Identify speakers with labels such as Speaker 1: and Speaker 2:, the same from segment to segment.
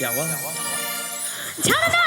Speaker 1: 两万你瞧他
Speaker 2: 这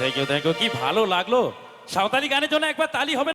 Speaker 2: thank you thank you কি ভালো লাগল। সাঁওতালি গানের জন্য একবার তালি হবে